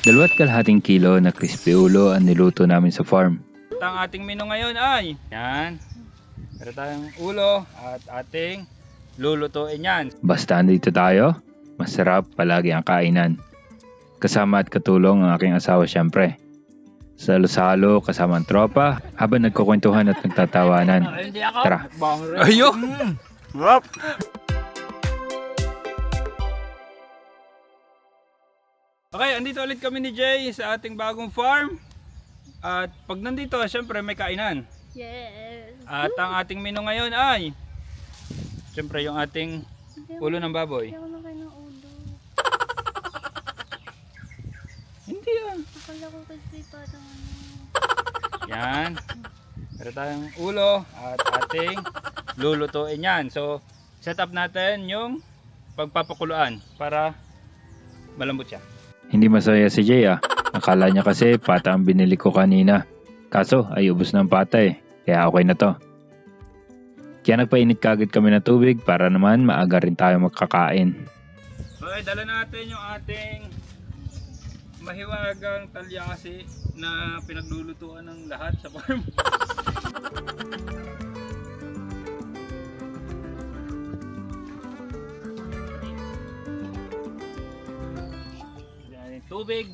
Dalawat kalahating kilo na crispy ulo ang niluto namin sa farm. At ang ating menu ngayon ay, yan, meron tayong ulo at ating lulutuin yan. Basta andito tayo, masarap palagi ang kainan. Kasama at katulong ang aking asawa syempre. Salo-salo kasama ang tropa habang nagkukwentuhan at nagtatawanan. Tara. Ayo! Wap! Okay, andito ulit kami ni Jay sa ating bagong farm. At pag nandito, syempre may kainan. Yes. At ang ating menu ngayon ay, syempre yung ating ulo ng baboy. Hindi ako nakain ng ulo. Hindi ah. Akala ko kasi parang ano. Yan. Meron tayong ulo at ating lulutuin yan. So, set up natin yung pagpapakuluan para malambot siya. Hindi masaya si Jay ah. Akala niya kasi pata ang binili ko kanina. Kaso ay ubos ng pata eh. Kaya okay na to. Kaya nagpainit kagad kami ng tubig para naman maaga rin tayo magkakain. Okay, dala natin yung ating mahiwagang talyasi na pinaglulutuan ng lahat sa farm. tubig.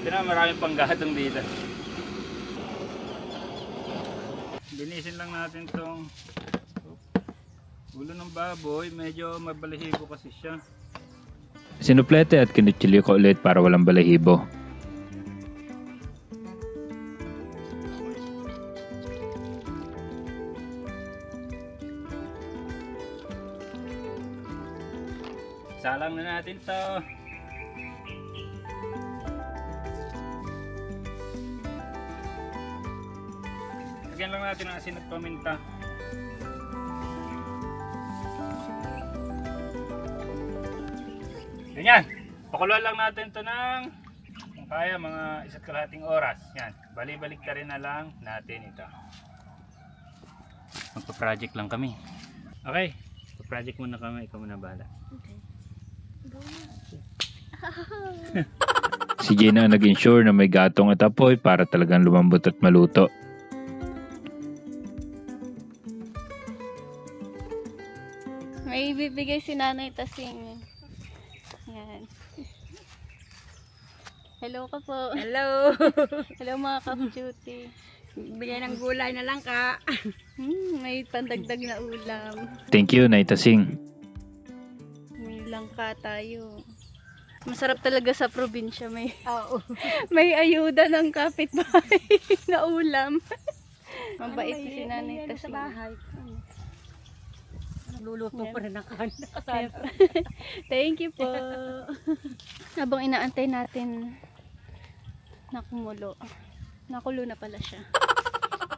Buti na maraming panggatong dito. Linisin lang natin tong ulo ng baboy. Medyo mabalahibo kasi siya. Sinuplete at kinuchili ko ulit para walang balahibo. Natin to. Lagyan lang natin ng asin at paminta. Ganyan. Pakuluan lang natin to ng kung kaya mga isa't kalahating oras. Yan. Bali-balik ta rin na lang natin ito. Magpa-project lang kami. Okay. Magpa-project muna kami. Ikaw muna bahala. Si Jay na ang nag-ensure na may gatong at apoy para talagang lumambot at maluto. May ibibigay si Nanay Tasing. Yan. Hello ka po. Hello. Hello mga ka-duty. Bigay ng gulay na lang ka. Hmm, may pandagdag na ulam. Thank you, Naita Singh. May langka tayo. Masarap talaga sa probinsya. May, Oo. may ayuda ng kapitbahay na ulam. Mabait si Nanay Ano, Sa Tasing. bahay. Luluto pa rin kanin. Thank you po. Habang inaantay natin na kumulo. Nakulo na pala siya.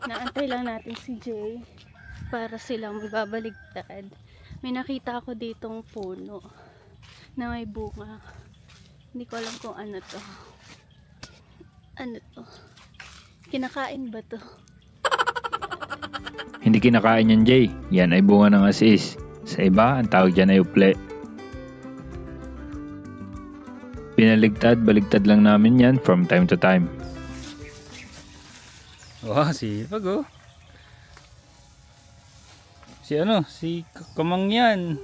Naantay lang natin si Jay para silang magbabaligtad. May nakita ako ditong puno na may bunga. Hindi ko alam kung ano to. Ano to? Kinakain ba to? Hindi kinakain yan, Jay. Yan ay bunga ng asis. Sa iba, ang tawag dyan ay uple. Pinaligtad, baligtad lang namin yan from time to time. Wow, sipag oh. Si ano, si Kamangyan.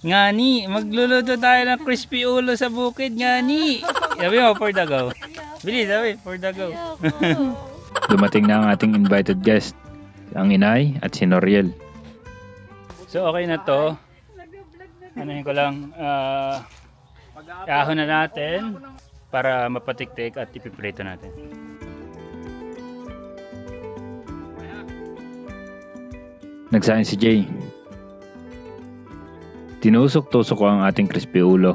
Ngani, magluluto tayo ng crispy ulo sa bukid, ngani. Sabi mo, for the go. Bilis, sabi, for the go. Dumating na ang ating invited guest, ang inay at si Noriel. So, okay na to. Ano ko lang, ah, ahon na natin para mapatiktik at ipiprito natin. Nagsain si Jay. Tinusok-tusok ko ang ating crispy ulo.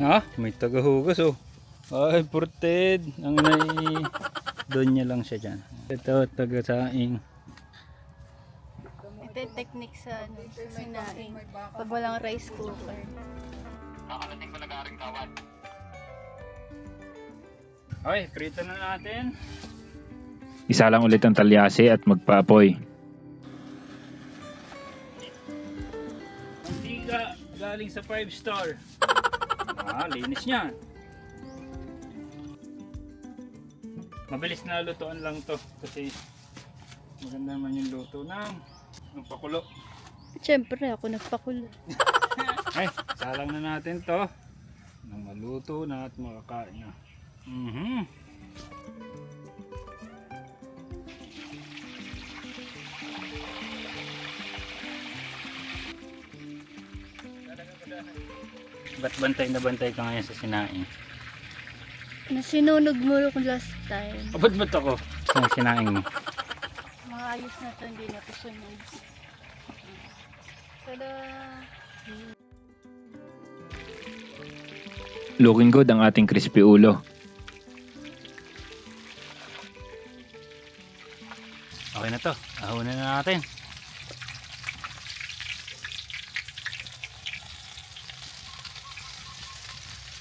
Ha? May tagahugas oh. Ay, ported. Ang nai... Doon niya lang siya dyan. Ito, taga-saing. Ititikman technique sa, ano, sa sinaing. Pag walang rice cooker. Okay, prito na natin. Isa lang ulit ang talyase at magpaapoy. Mantika galing sa 5 star. Ah, linis niya. Mabilis na lutuan lang to kasi maganda naman yung luto ng, ng pakulo. Siyempre, ako nagpakulo. Ay, salang na natin to. Nang maluto na at makakain na. Mhm. Ba't bantay na bantay ka ngayon sa sinaing? Nasinunog mo ko last time. Abot ba't ako sa sinaing mo? Maayos na to, hindi na to sunog. Tada! Looking good ang ating crispy ulo. Okay na to. Ahunan na natin.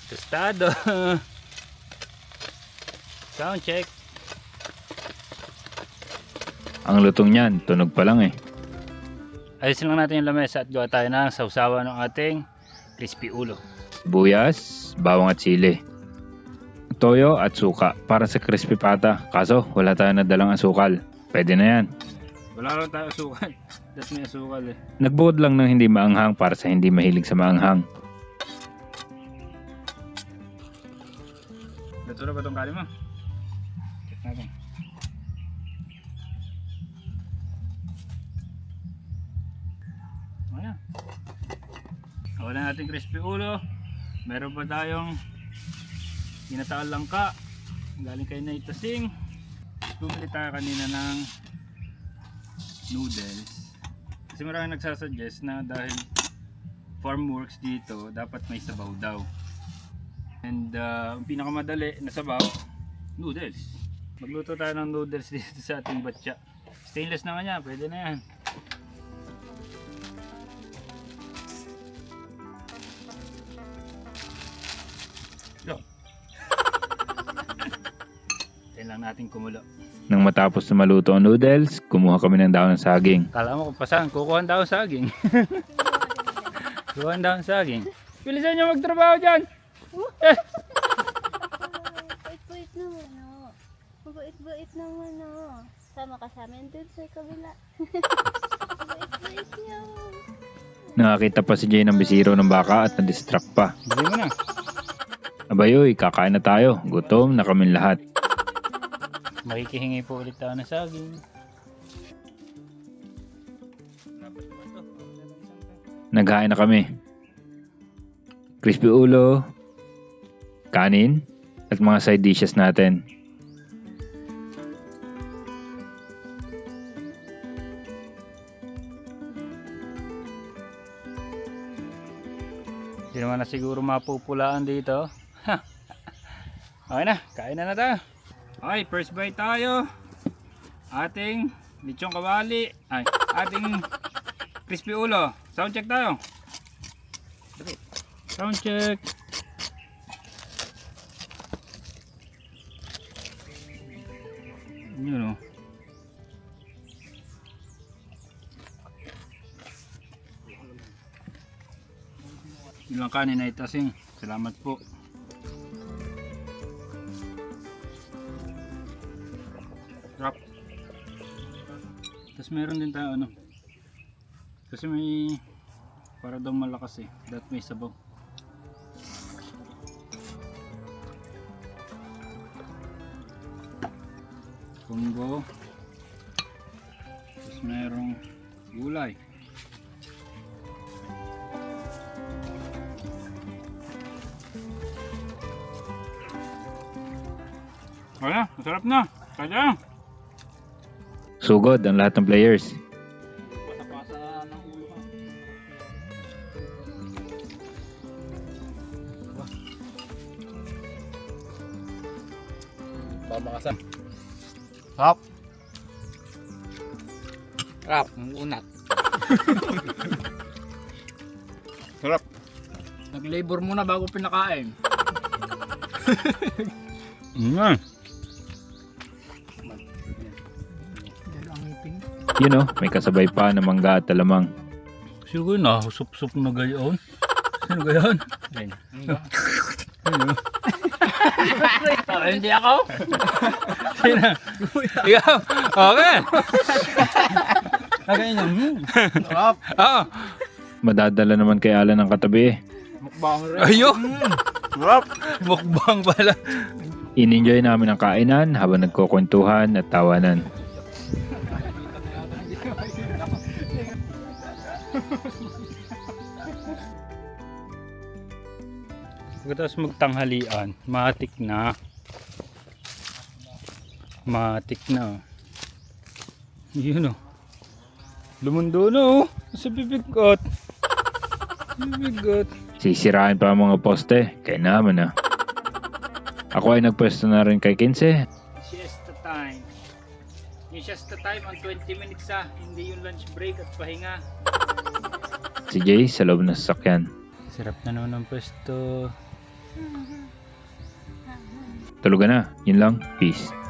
Tostado. Sound check. Ang lutong niyan, tunog pa lang eh. Ayusin lang natin yung lamesa at gawa tayo ng sausawa ng ating crispy ulo. Sibuyas, bawang at sili. Toyo at suka para sa crispy pata. Kaso wala tayong nadalang asukal. Pwede na yan. Wala lang tayo asukal. That's may asukal eh. Nagbuod lang ng hindi maanghang para sa hindi mahilig sa maanghang. Dato na ba itong kali mo? Check natin. Ayan. Wala na natin crispy ulo. Meron pa tayong ginataang langka. Galing kay Naitasing. Bumili tayo kanina ng noodles. Kasi maraming nagsasuggest na dahil farm works dito, dapat may sabaw daw. And uh, pinakamadali na sabaw, noodles. Magluto tayo ng noodles dito sa ating batya. Stainless naman yan, pwede na yan. Yo. Tayo lang natin kumulo. Nang matapos na maluto ang noodles, kumuha kami ng daon ng saging. Kala mo kung pasan, kukuha daw ang saging. kukuha daw ang saging. Bilisan nyo magtrabaho dyan! Bait-bait naman, oh. Mabait-bait naman, oh. Sama ka sa amin dun sa kabila. Bait-bait niyo. Nakakita pa si Jay ng bisiro ng baka at na-distract pa. Bili mo na. Abayoy, kakain na tayo. Gutom na kaming lahat. Makikihingi po ulit tayo ng saging. Naghain na kami. Crispy ulo, kanin, at mga side dishes natin. Hindi naman na siguro mapupulaan dito. okay na, kain na na tayo. Okay, first bite tayo. Ating lechong kawali. Ay, ating crispy ulo. Sound check tayo. Sound check. Yun o. Ilang kanin na itasing. Salamat po. Tapos meron din tayo ano. Kasi may para daw malakas eh. That may sabaw. Kumbo. Tapos merong gulay. Wala, masarap na. Kaya. Sugod ang lahat ng players. Babakasan. Rap. Rap, unat. Sarap. Nag-labor muna bago pinakain. Mm. You know, may kasabay pa na mangga at alamang. Siguro na, sup-sup na gayon. Sino gayon? Ah, hindi ako. Sino? Ikaw? Okay. Okay niya. Hmm. Ah. Madadala naman kay Alan ang katabi eh. Mukbang rin. Ayun. Mukbang pala. In-enjoy namin ang kainan habang nagkukwentuhan at tawanan. Pagkatapos magtanghalian, matik na. Matik na. Yun o. Lumundo na o. Sa bibigot. Bibigot. Sisirain pa mga poste, kaya naman ah. Ako ay nagpwesto na rin kay 15. Siesta time. Yung siesta time ang 20 minutes ah. Hindi yung lunch break at pahinga. Si Jay sa loob ng sasakyan. Sarap na naman ang pwesto. Tulugan na. Yun lang. Peace.